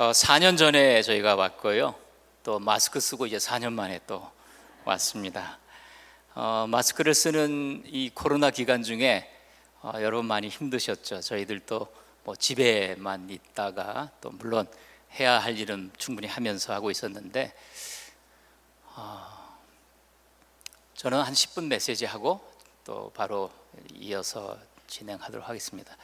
어, 4년 전에 저희가 왔고요. 또 마스크 쓰고 이제 4년 만에 또 왔습니다. 어, 마스크를 쓰는 이 코로나 기간 중에 어, 여러분 많이 힘드셨죠. 저희들도 뭐 집에만 있다가 또 물론 해야 할 일은 충분히 하면서 하고 있었는데 어, 저는 한 10분 메시지 하고 또 바로 이어서 진행하도록 하겠습니다.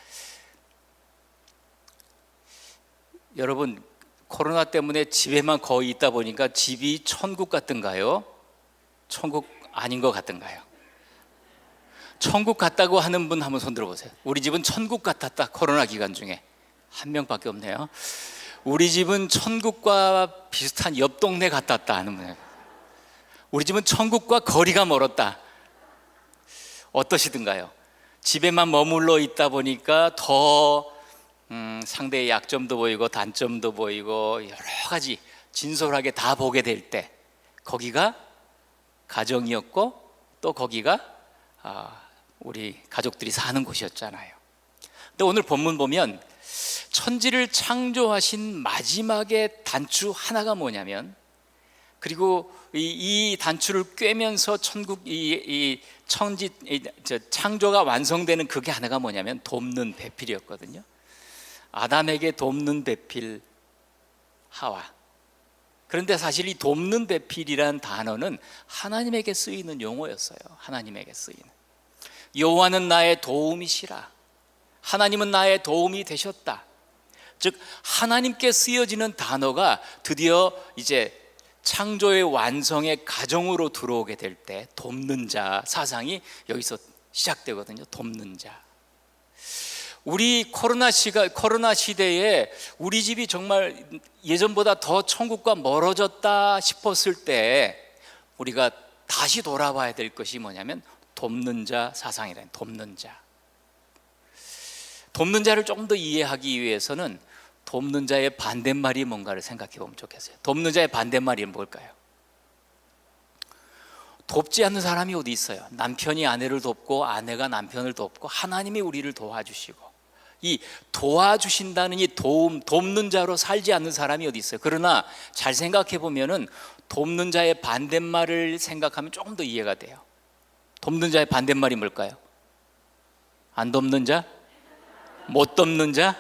여러분 코로나 때문에 집에만 거의 있다 보니까 집이 천국 같던가요? 천국 아닌 것 같던가요? 천국 같다고 하는 분 한번 손 들어보세요. 우리 집은 천국 같았다. 코로나 기간 중에 한 명밖에 없네요. 우리 집은 천국과 비슷한 옆 동네 같았다 하는 분이에요. 우리 집은 천국과 거리가 멀었다. 어떠시든가요? 집에만 머물러 있다 보니까 더 음, 상대의 약점도 보이고 단점도 보이고 여러 가지 진솔하게 다 보게 될 때 거기가 가정이었고 또 거기가 아, 우리 가족들이 사는 곳이었잖아요. 근데 오늘 본문 보면 천지를 창조하신 마지막의 단추 하나가 뭐냐면 그리고 이, 이 단추를 꿰면서 천국 이, 이 천지 이, 저 창조가 완성되는 그게 하나가 뭐냐면 돕는 배필이었거든요. 아담에게 돕는 배필 하와. 그런데 사실 이 돕는 배필이란 단어는 하나님에게 쓰이는 용어였어요. 하나님에게 쓰이는. 여호와는 나의 도움이시라. 하나님은 나의 도움이 되셨다. 즉 하나님께 쓰여지는 단어가 드디어 이제 창조의 완성의 가정으로 들어오게 될 때 돕는 자 사상이 여기서 시작되거든요. 돕는 자. 우리 코로나 시가 코로나 시대에 우리 집이 정말 예전보다 더 천국과 멀어졌다 싶었을 때 우리가 다시 돌아봐야 될 것이 뭐냐면 돕는 자 사상이라는 돕는 자. 돕는 자를 조금 더 이해하기 위해서는 돕는 자의 반대말이 뭔가를 생각해 보면 좋겠어요. 돕는 자의 반대말이 뭘까요? 돕지 않는 사람이 어디 있어요? 남편이 아내를 돕고 아내가 남편을 돕고 하나님이 우리를 도와주시고 이 도와주신다는 이 도움 돕는 자로 살지 않는 사람이 어디 있어요? 그러나 잘 생각해 보면은 돕는 자의 반대말을 생각하면 조금 더 이해가 돼요. 돕는 자의 반대말이 뭘까요? 안 돕는 자? 못 돕는 자?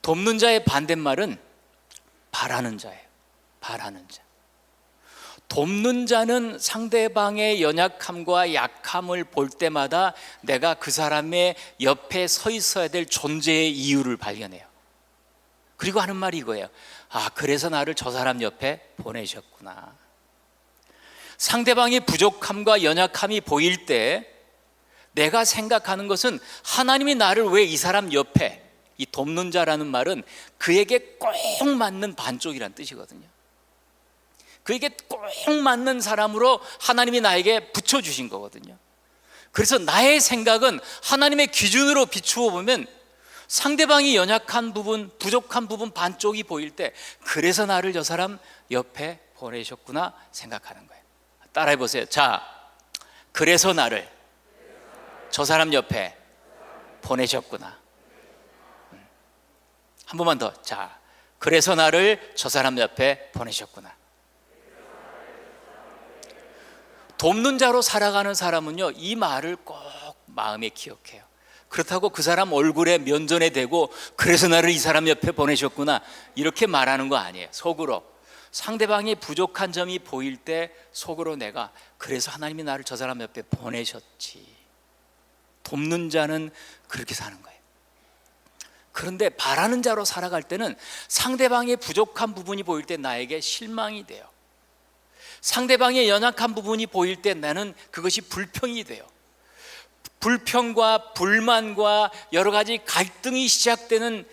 돕는 자의 반대말은 바라는 자예요. 바라는 자. 돕는 자는 상대방의 연약함과 약함을 볼 때마다 내가 그 사람의 옆에 서 있어야 될 존재의 이유를 발견해요. 그리고 하는 말이 이거예요. 아, 그래서 나를 저 사람 옆에 보내셨구나. 상대방의 부족함과 연약함이 보일 때 내가 생각하는 것은 하나님이 나를 왜 이 사람 옆에 이 돕는 자라는 말은 그에게 꼭 맞는 반쪽이란 뜻이거든요. 그에게 꼭 맞는 사람으로 하나님이 나에게 붙여주신 거거든요. 그래서 나의 생각은 하나님의 기준으로 비추어 보면 상대방이 연약한 부분, 부족한 부분 반쪽이 보일 때 그래서 나를 저 사람 옆에 보내셨구나 생각하는 거예요. 따라해 보세요. 자, 그래서 나를 저 사람 옆에 보내셨구나. 음. 한 번만 더. 자, 그래서 나를 저 사람 옆에 보내셨구나. 돕는 자로 살아가는 사람은요, 이 말을 꼭 마음에 기억해요. 그렇다고 그 사람 얼굴에 면전에 대고 그래서 나를 이 사람 옆에 보내셨구나 이렇게 말하는 거 아니에요. 속으로 상대방이 부족한 점이 보일 때 속으로 내가 그래서 하나님이 나를 저 사람 옆에 보내셨지. 돕는 자는 그렇게 사는 거예요. 그런데 바라는 자로 살아갈 때는 상대방의 부족한 부분이 보일 때 나에게 실망이 돼요. 상대방의 연약한 부분이 보일 때 나는 그것이 불평이 돼요. 불평과 불만과 여러 가지 갈등이 시작되는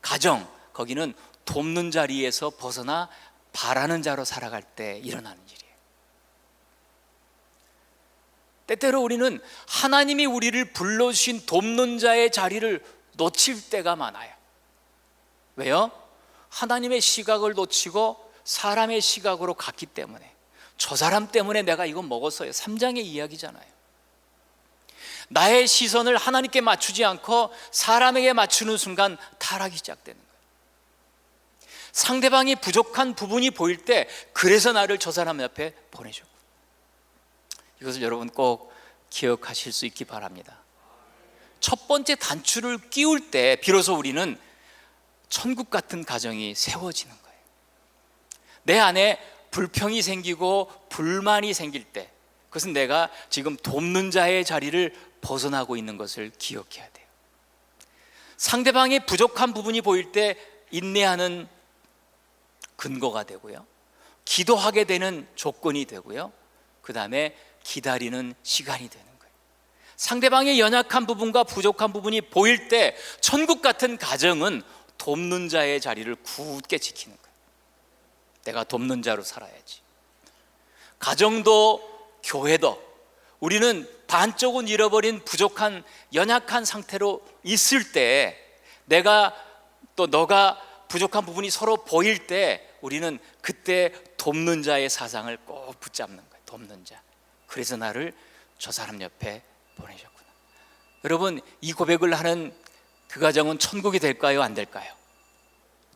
가정, 거기는 돕는 자리에서 벗어나 바라는 자로 살아갈 때 일어나는 일이에요. 때때로 우리는 하나님이 우리를 불러주신 돕는 자의 자리를 놓칠 때가 많아요. 왜요? 하나님의 시각을 놓치고 사람의 시각으로 갔기 때문에. 저 사람 때문에 내가 이거 먹었어요. 3장의 이야기잖아요. 나의 시선을 하나님께 맞추지 않고 사람에게 맞추는 순간 타락이 시작되는 거예요. 상대방이 부족한 부분이 보일 때 그래서 나를 저 사람 옆에 보내셨고 이것을 여러분 꼭 기억하실 수 있기 바랍니다. 첫 번째 단추를 끼울 때 비로소 우리는 천국 같은 가정이 세워지는 거예요. 내 안에 불평이 생기고 불만이 생길 때 그것은 내가 지금 돕는 자의 자리를 벗어나고 있는 것을 기억해야 돼요. 상대방의 부족한 부분이 보일 때 인내하는 근거가 되고요. 기도하게 되는 조건이 되고요. 그 다음에 기다리는 시간이 되는 거예요. 상대방의 연약한 부분과 부족한 부분이 보일 때 천국 같은 가정은 돕는 자의 자리를 굳게 지키는 거예요. 내가 돕는 자로 살아야지. 가정도 교회도 우리는 반쪽은 잃어버린 부족한 연약한 상태로 있을 때 내가 또 너가 부족한 부분이 서로 보일 때 우리는 그때 돕는 자의 사상을 꼭 붙잡는 거예요. 돕는 자. 그래서 나를 저 사람 옆에 보내셨구나. 여러분 이 고백을 하는 그 가정은 천국이 될까요? 안 될까요?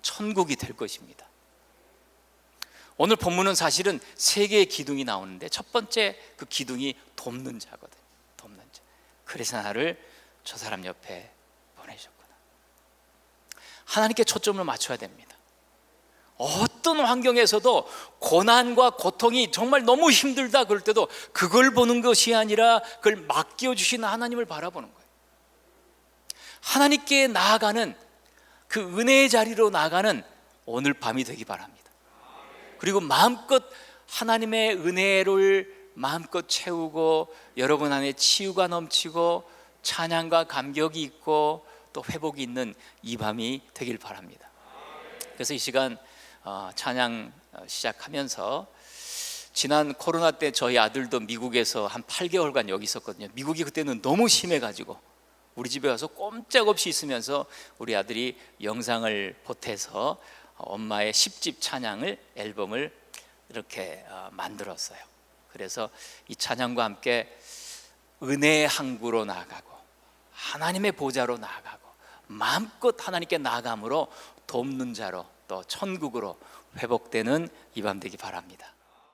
천국이 될 것입니다. 오늘 본문은 사실은 세 개의 기둥이 나오는데 첫 번째 그 기둥이 돕는 자거든요. 돕는 자. 그래서 나를 저 사람 옆에 보내셨구나. 하나님께 초점을 맞춰야 됩니다. 어떤 환경에서도 고난과 고통이 정말 너무 힘들다 그럴 때도 그걸 보는 것이 아니라 그걸 맡겨 주신 하나님을 바라보는 거예요. 하나님께 나아가는 그 은혜의 자리로 나아가는 오늘 밤이 되기 바랍니다. 그리고 마음껏 하나님의 은혜를 마음껏 채우고 여러분 안에 치유가 넘치고 찬양과 감격이 있고 또 회복이 있는 이 밤이 되길 바랍니다. 그래서 이 시간 어, 찬양 어, 시작하면서 지난 코로나 때 저희 아들도 미국에서 한 8개월간 여기 있었거든요. 미국이 그때는 너무 심해가지고 우리 집에 와서 꼼짝없이 있으면서 우리 아들이 영상을 보태서 엄마의 10집 찬양을 앨범을 이렇게 어, 만들었어요. 그래서 이 찬양과 함께 은혜의 항구로 나아가고 하나님의 보좌로 나아가고 마음껏 하나님께 나아감으로 돕는 자로 또 천국으로 회복되는 이 밤 되기 바랍니다.